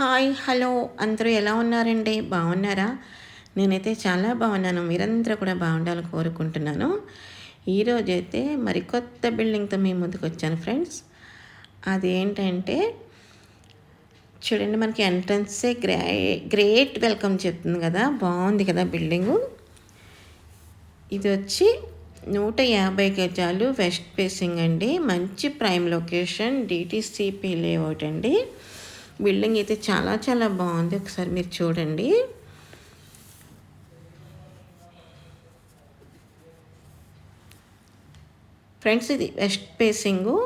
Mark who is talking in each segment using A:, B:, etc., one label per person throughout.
A: Hi hello. అందరూ ఎలా ఉన్నారండి? బాగున్నారా? నేనైతే చాలా బాగున్నాను. మీరందరూ కూడా బాగుండాలని కోరుకుంటున్నాను. ఈరోజైతే మరికొత్త బిల్డింగ్తో మీ ముందుకు వచ్చాను ఫ్రెండ్స్. అదేంటంటే చూడండి మనకి ఎంట్రన్సే గ్రే గ్రేట్ వెల్కమ్ చెప్తుంది కదా? బాగుంది కదా బిల్డింగు? ఇది వచ్చి నూట యాభై గజాలు వెస్ట్ ఫేసింగ్ అండి. మంచి ప్రైమ్ లొకేషన్ డిటీసీపీ లేఅవుట్ అండి. బిల్డింగ్ అయితే చాలా చాలా బాగుంది. ఒకసారి మీరు చూడండి. ఫ్రెండ్స్ ఇది వెస్ట్ ఫేసింగు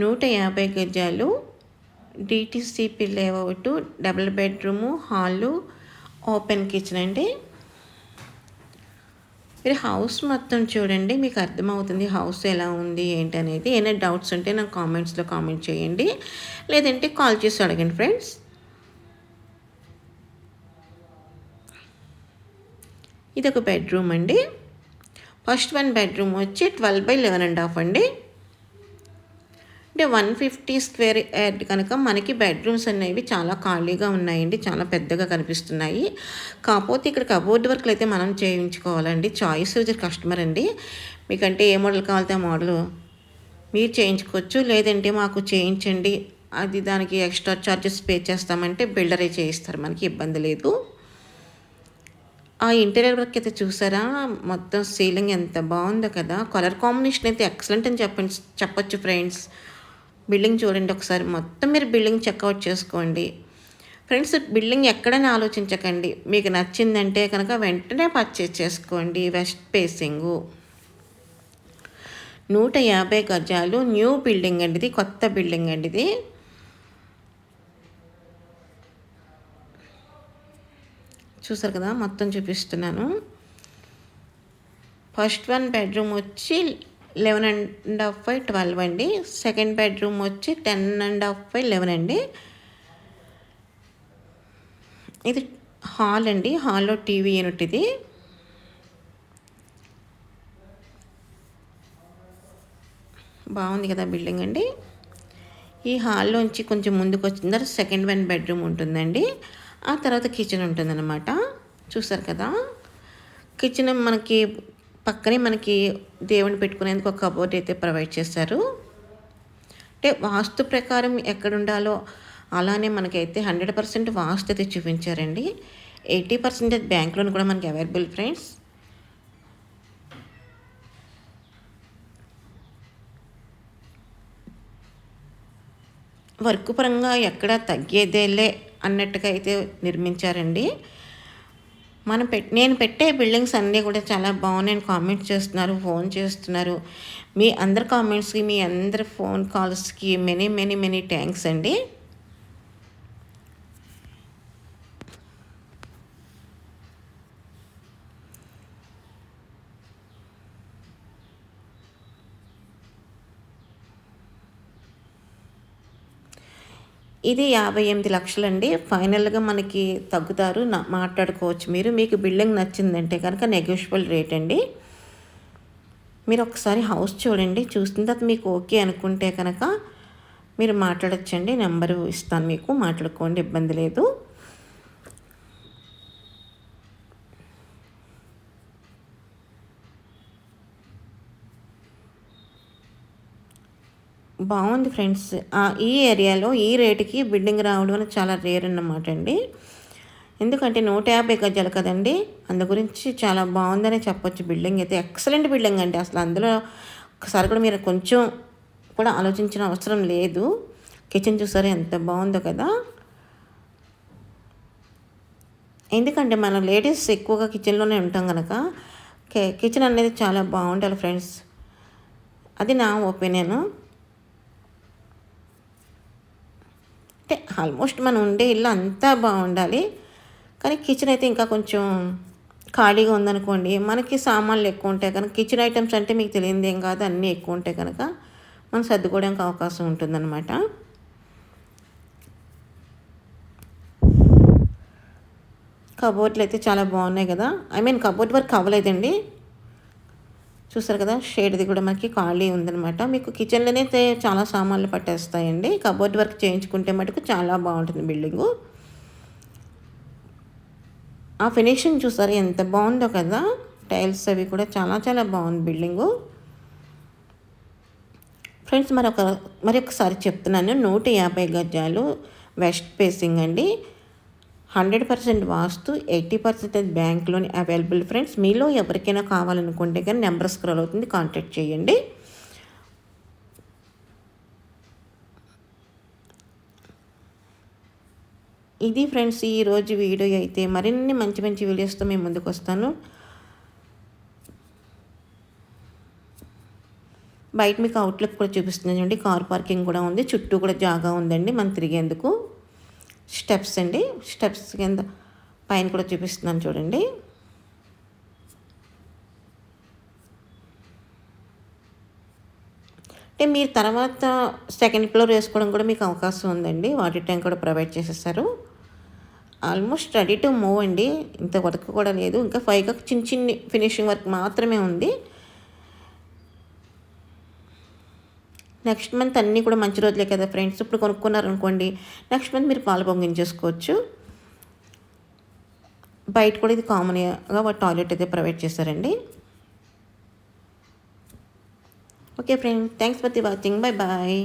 A: నూట యాభై గజాలు. DTCP layout double bedroom hall open kitchen అండి. మీరు హౌస్ మొత్తం చూడండి మీకు అర్థమవుతుంది హౌస్ ఎలా ఉంది ఏంటి అనేది ఏమైనా డౌట్స్ ఉంటే నాకు కామెంట్స్లో కామెంట్ చేయండి. లేదంటే కాల్ చేసి అడగండి ఫ్రెండ్స్. ఇది ఒక బెడ్రూమ్ అండి. ఫస్ట్ వన్ బెడ్రూమ్ వచ్చి twelve by eleven and half అండి. అంటే వన్ ఫిఫ్టీ స్క్వేర్ యార్డ్ కనుక మనకి బెడ్రూమ్స్ అనేవి చాలా ఖాళీగా ఉన్నాయండి చాలా పెద్దగా కనిపిస్తున్నాయి. కాకపోతే ఇక్కడ కబోర్డ్ వర్క్లు అయితే మనం చేయించుకోవాలండి. చాయిస్ కస్టమర్ అండి. మీకంటే ఏ మోడల్ కావాలితే ఆ మోడల్ మీరు చేయించుకోవచ్చు. లేదంటే మాకు చేయించండి. అది దానికి ఎక్స్ట్రా ఛార్జెస్ పే చేస్తామంటే బిల్డరే చేయిస్తారు. మనకి ఇబ్బంది లేదు. ఆ ఇంటీరియర్ వర్క్ అయితే చూసారా? మొత్తం సీలింగ్ ఎంత బాగుందో కదా. కలర్ కాంబినేషన్ అయితే ఎక్సలెంట్ అని చెప్పండి చెప్పొచ్చు ఫ్రెండ్స్. బిల్డింగ్ చూడండి ఒకసారి. మొత్తం మీరు బిల్డింగ్ చెక్అవుట్ చేసుకోండి. ఫ్రెండ్స్ బిల్డింగ్ ఎక్కడైనా ఆలోచించకండి. మీకు నచ్చిందంటే కనుక వెంటనే పర్చేస్ చేసుకోండి. West facing. నూట యాభై గజాలు న్యూ బిల్డింగ్ అండి ఇది కొత్త బిల్డింగ్ అండి ఇది. చూసారు కదా మొత్తం చూపిస్తున్నాను. ఫస్ట్ వన్ బెడ్రూమ్ వచ్చి eleven and half by twelve అండి. సెకండ్ బెడ్రూమ్ వచ్చి ten and half by eleven అండి. ఇది హాల్ అండి. హాల్లో టీవీ యూనిట్ ఇది. బాగుంది కదా బిల్డింగ్ అండి. ఈ హాల్లోంచి కొంచెం ముందుకు వచ్చిన తర్వాత సెకండ్ వన్ బెడ్రూమ్ ఉంటుందండి. ఆ తర్వాత కిచెన్ ఉంటుందన్నమాట. చూసారు కదా? కిచెన్ మనకి పక్కనే మనకి దేవుని పెట్టుకునేందుకు ఒక కబోర్డ్ అయితే ప్రొవైడ్ చేశారు. అంటే వాస్తు ప్రకారం ఎక్కడ ఉండాలో అలానే మనకైతే హండ్రెడ్ పర్సెంట్ వాస్తు అయితే చూపించారండి. ఎయిటీ పర్సెంటేజ్ బ్యాంక్ లోన్ కూడా మనకి అవైలబుల్ ఫ్రెండ్స్ వర్క్ పరంగా ఎక్కడ తగ్గేదేలే అన్నట్టుగా అయితే నిర్మించారండి. మనం పెట్ నేను పెట్టే బిల్డింగ్స్ అన్నీ కూడా చాలా బాగున్నాయని కామెంట్ చేస్తున్నారు ఫోన్ చేస్తున్నారు. మీ అందరి కామెంట్స్కి మీ అందరి ఫోన్ కాల్స్కి మెనీ మెనీ మెనీ థ్యాంక్స్ అండి. ఇది యాభై ఎనిమిది లక్షలండి. ఫైనల్గా మనకి తగ్గుతారు. మాట్లాడుకోవచ్చు మీరు. మీకు బిల్డింగ్ నచ్చిందంటే కనుక నెగోషియబుల్ రేట్ అండి. మీరు ఒకసారి హౌస్ చూడండి. చూసిన తర్వాత మీకు ఓకే అనుకుంటే కనుక మీరు మాట్లాడచ్చండి. నెంబరు ఇస్తాను మీకు. మాట్లాడుకోండి. ఇబ్బంది లేదు. బాగుంది ఫ్రెండ్స్. ఈ ఏరియాలో ఈ రేటుకి బిల్డింగ్ రావడం అనేది చాలా రేర్ అన్నమాట అండి. ఎందుకంటే నూట యాభై గజాలు కదండి. అందు గురించి చాలా బాగుందనే చెప్పొచ్చు. బిల్డింగ్ అయితే ఎక్సలెంట్ బిల్డింగ్ అండి. అసలు అందులో ఒకసారి కూడా మీరు కొంచెం కూడా ఆలోచించిన అవసరం లేదు. కిచెన్ చూసారా ఎంత బాగుందో కదా. ఎందుకంటే మనం లేడీస్ ఎక్కువగా కిచెన్లోనే ఉంటాం కనుక కిచెన్ అనేది చాలా బాగుండాలి ఫ్రెండ్స్. అది నా ఒపీనియను. అంటే ఆల్మోస్ట్ మనం ఉండే ఇల్లు అంతా బాగుండాలి. కానీ కిచెన్ అయితే ఇంకా కొంచెం ఖాళీగా ఉందనుకోండి. మనకి సామాన్లు ఎక్కువ ఉంటాయి కనుక కిచెన్ ఐటమ్స్ అంటే మీకు తెలియదు ఏం కాదు అన్నీ ఎక్కువ ఉంటాయి కనుక మనం సర్దుకోవడానికి అవకాశం ఉంటుందన్నమాట. కబోర్డ్లు అయితే చాలా బాగున్నాయి కదా. ఐ మీన్ కబోర్డ్ వర్క్ అవ్వలేదండి. చూసారు కదా షేడ్ది కూడా మనకి ఖాళీ ఉందనమాట మీకు కిచెన్లోనే అయితే చాలా సామాన్లు పట్టేస్తాయండి. కబోర్డ్ వర్క్ చేయించుకుంటే మటుకు చాలా బాగుంటుంది బిల్డింగు. ఆ ఫినిషింగ్ చూసారు ఎంత బాగుందో కదా. టైల్స్ అవి కూడా చాలా చాలా బాగుంది బిల్డింగు. ఫ్రెండ్స్ మరొక మరి ఒకసారి చెప్తున్నాను. నూట యాభై గజాలు వెస్ట్ ఫేసింగ్ అండి. Hundred percent vastu eighty percentage బ్యాంక్లోని available friends. మీలో ఎవరికైనా కావాలనుకుంటే కానీ నెంబర్ స్క్రోల్ అవుతుంది కాంటాక్ట్ చేయండి. ఇది ఫ్రెండ్స్ ఈరోజు వీడియో అయితే మరిన్ని మంచి మంచి వీడియోస్తో మేము ముందుకు వస్తాను బయట మీకు అవుట్లుక్ కూడా చూపిస్తుంది చూడండి. కార్ పార్కింగ్ కూడా ఉంది చుట్టూ కూడా జాగా ఉందండి మనం తిరిగేందుకు. స్టెప్స్ అండి. స్టెప్స్ కింద పైన కూడా చూపిస్తున్నాను చూడండి. అంటే మీరు తర్వాత సెకండ్ ఫ్లోర్ వేసుకోవడం కూడా మీకు అవకాశం ఉందండి. వాటర్ ట్యాంక్ కూడా ప్రొవైడ్ చేసేసారు. ఆల్మోస్ట్ రెడీ టు మూవ్ అండి. ఇంత వర్క్ కూడా లేదు. ఇంకా ఫైవ్గా చిన్న చిన్ని ఫినిషింగ్ వర్క్ మాత్రమే ఉంది. నెక్స్ట్ మంత్ అన్నీ కూడా మంచి రోజులే కదా ఫ్రెండ్స్. ఇప్పుడు కొనుక్కున్నారనుకోండి నెక్స్ట్ మంత్ మీరు పాలు పొంగించేసుకోవచ్చు. బయట కూడా ఇది కామన్గా టాయిలెట్ అయితే ప్రొవైడ్ చేశారండి okay friend thanks for the watching bye bye